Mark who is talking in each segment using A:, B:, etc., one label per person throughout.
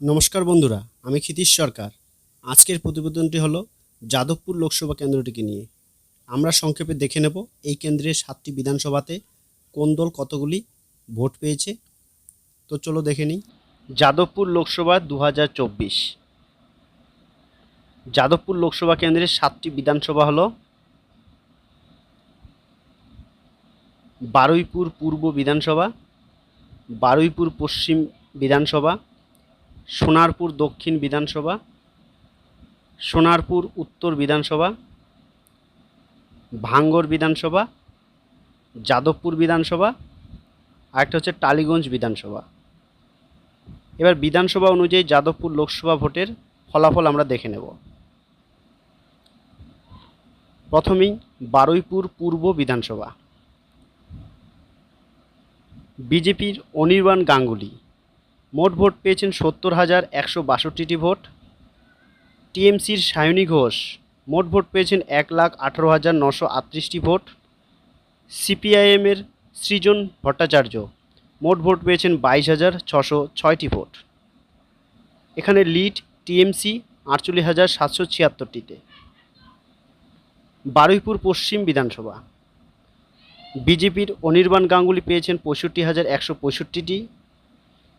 A: নমস্কার বন্ধুরা, আমি ক্ষিতীশ সরকার। আজকের প্রতিবেদনটি হলো যাদবপুর লোকসভা কেন্দ্রটিকে নিয়ে। আমরা সংক্ষেপে দেখে নেব এই কেন্দ্রের সাতটি বিধানসভাতে কোন দল কতগুলি ভোট পেয়েছে। তো চলো দেখে নিই। যাদবপুর লোকসভা দু হাজার চব্বিশ। যাদবপুর লোকসভা কেন্দ্রের সাতটি বিধানসভা হলো বারুইপুর পূর্ব বিধানসভা, বারুইপুর পশ্চিম বিধানসভা সোনারপুর দক্ষিণ বিধানসভা, সোনারপুর উত্তর বিধানসভা, ভাঙ্গর বিধানসভা, যাদবপুর বিধানসভা আরেকটা হচ্ছে টালিগঞ্জ বিধানসভা। এবার বিধানসভা অনুযায়ী যাদবপুর লোকসভা ভোটের ফলাফল আমরা দেখে নেব। প্রথমেই বারুইপুর পূর্ব বিধানসভা। বিজেপির অনির্বাণ গাঙ্গুলি। মোট ভোট পেয়েছেন সত্তর হাজার একশো বাষট্টিটি ভোট। টিএমসির সায়নী ঘোষ, মোট ভোট পেয়েছেন এক লাখ আঠারো হাজার নশো আটত্রিশটি ভোট। সিপিআইএমের সৃজন ভট্টাচার্য, মোট ভোট পেয়েছেন বাইশ হাজার ছশো ছয়টি ভোট। এখানে লিড টিএমসি আটচল্লিশ হাজার সাতশো ছিয়াত্তরটিতে। বারুইপুর পশ্চিম বিধানসভা, বিজেপির অনির্বাণ গাঙ্গুলি পেয়েছেন পঁয়ষট্টি হাজার একশো পঁয়ষট্টিটি।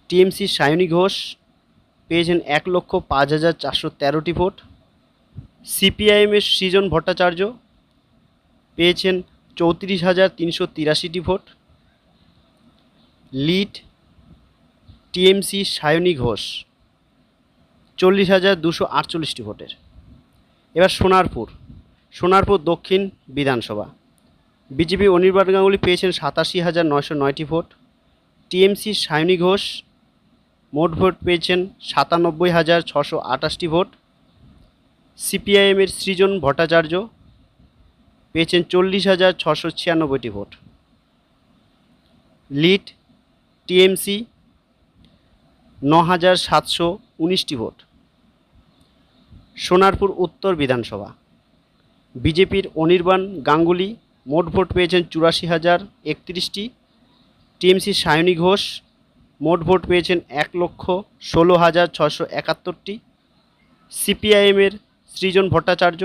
A: টিএমসি সায়নী ঘোষ পেয়েছেন এক লক্ষ পাঁচ হাজার চারশো তেরোটি ভোট। সিপিআইএমের সৃজন ভট্টাচার্য পেয়েছেন চৌত্রিশ হাজার তিনশো তিরাশিটি vote. Lead TMC Sayani Ghosh চল্লিশ হাজার দুশো আটচল্লিশটি ভোটের। এবার সোনারপুর। সোনারপুর দক্ষিণ বিধানসভা। বিজেপি অনির্বাণ গাঙ্গুলি পেয়েছেন সাতাশি হাজার নয়শো নয়টি ভোট। টিএমসি সায়নী ঘোষ মোট ভোট পেয়েছেন সাতানব্বই হাজার ছশো আটাশটি ভোট। সিপিআইএমের সৃজন ভট্টাচার্য পেয়েছেন চল্লিশ হাজার ছশো ছিয়ানব্বইটি ভোট। লিড টিএমসি ন হাজার সাতশো উনিশটি ভোট। সোনারপুর উত্তর বিধানসভা বিজেপির অনির্বাণ গাঙ্গুলি মোট ভোট পেয়েছেন চুরাশি হাজার একত্রিশটি। টিএমসি সায়নী ঘোষ মোট ভোট পেয়েছেন এক লক্ষ ষোলো হাজার ছশো একাত্তরটি। সিপিআইএমের সৃজন ভট্টাচার্য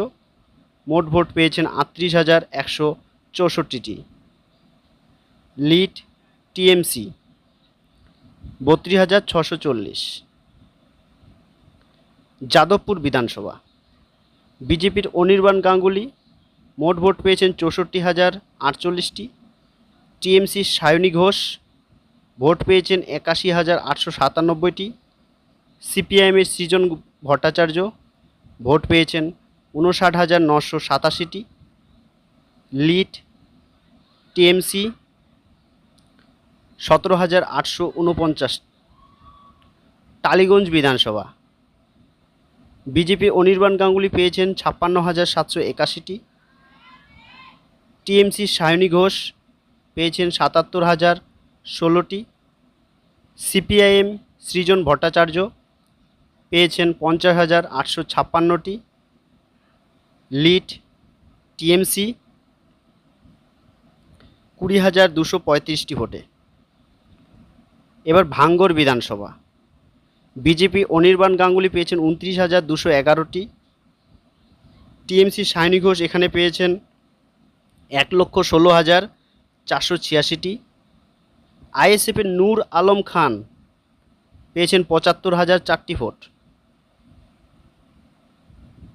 A: মোট ভোট পেয়েছেন আটত্রিশ হাজার একশো চৌষট্টিটি। লিড টিএমসি বত্রিশ হাজার ছশো চল্লিশ। যাদবপুর বিধানসভা বিজেপির অনির্বাণ গাঙ্গুলি মোট ভোট পেয়েছেন চৌষট্টি হাজার আটচল্লিশটি। টিএমসি সায়নী ঘোষ ভোট পেয়েছেন একাশি হাজার আটশো সাতানব্বইটি। সিপিআইএমের সৃজন ভট্টাচার্য ভোট পেয়েছেন উনষাট হাজার নশো সাতাশিটি। লিড টিএমসি সতেরো হাজার আটশো উনপঞ্চাশ। টালিগঞ্জ বিধানসভা। বিজেপি অনির্বাণ গাঙ্গুলি পেয়েছেন ছাপ্পান্ন হাজার সাতশো একাশিটি। টিএমসি সায়নী ঘোষ পেয়েছেন সাতাত্তর হাজার ষোলোটি সিপিআইএম সৃজন ভট্টাচার্য পেয়েছেন পঞ্চাশ হাজার আটশো ছাপ্পান্নটি লিড টিএমসি কুড়ি হাজার দুশো পঁয়ত্রিশটি ভোটে। এবার ভাঙ্গর বিধানসভা। বিজেপি অনির্বাণ গাঙ্গুলি পেয়েছেন উনত্রিশ হাজার দুশো এগারোটি। টিএমসি সায়নী ঘোষ এখানে পেয়েছেন এক লক্ষ ষোলো হাজার চারশো ছিয়াশিটি। আইএসএফের নূর আলম খান পেয়েছেন পঁচাত্তর হাজার চারটি ভোট।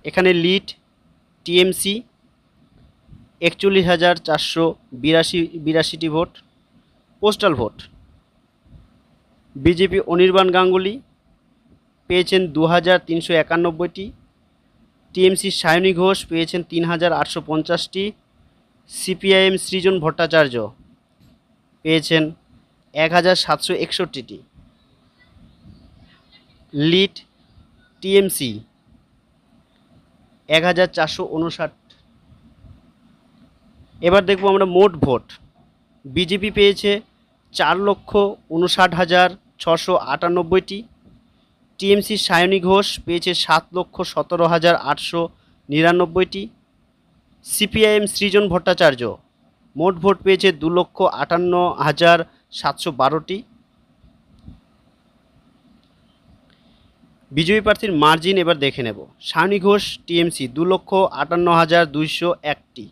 A: এখানে লিড টিএমসি একচল্লিশ হাজার চারশো বিরাশি, বিরাশিটি vote, postal vote. BJP Anirban Ganguly পেয়েছেন দু হাজার তিনশো একানব্বইটি। টিএমসি সায়নী ঘোষ পেয়েছেন তিন হাজার আটশো পঞ্চাশটি। সিপিআইএম সৃজন ভট্টাচার্য পেয়েছেন এক হাজার সাতশো একষট্টিটি। লিড টিএমসি এক হাজার চারশো উনষাট। এবার দেখব আমরা মোট ভোট। বিজেপি পেয়েছে চার লক্ষ উনষাট হাজার ছশো আটানব্বইটি। টিএমসি সায়নী ঘোষ পেয়েছে সাত লক্ষ সতেরো হাজার আটশো নিরানব্বইটি। সিপিআইএম সৃজন ভট্টাচার্য মোট ভোট পেয়েছে দু লক্ষ আটান্ন হাজার সাতশো বারোটি। বিজয়ী প্রার্থীর মার্জিন এবার দেখে নেব। শানি ঘোষ, টিএমসি, দু লক্ষ আটান্ন হাজার দুইশো একটি।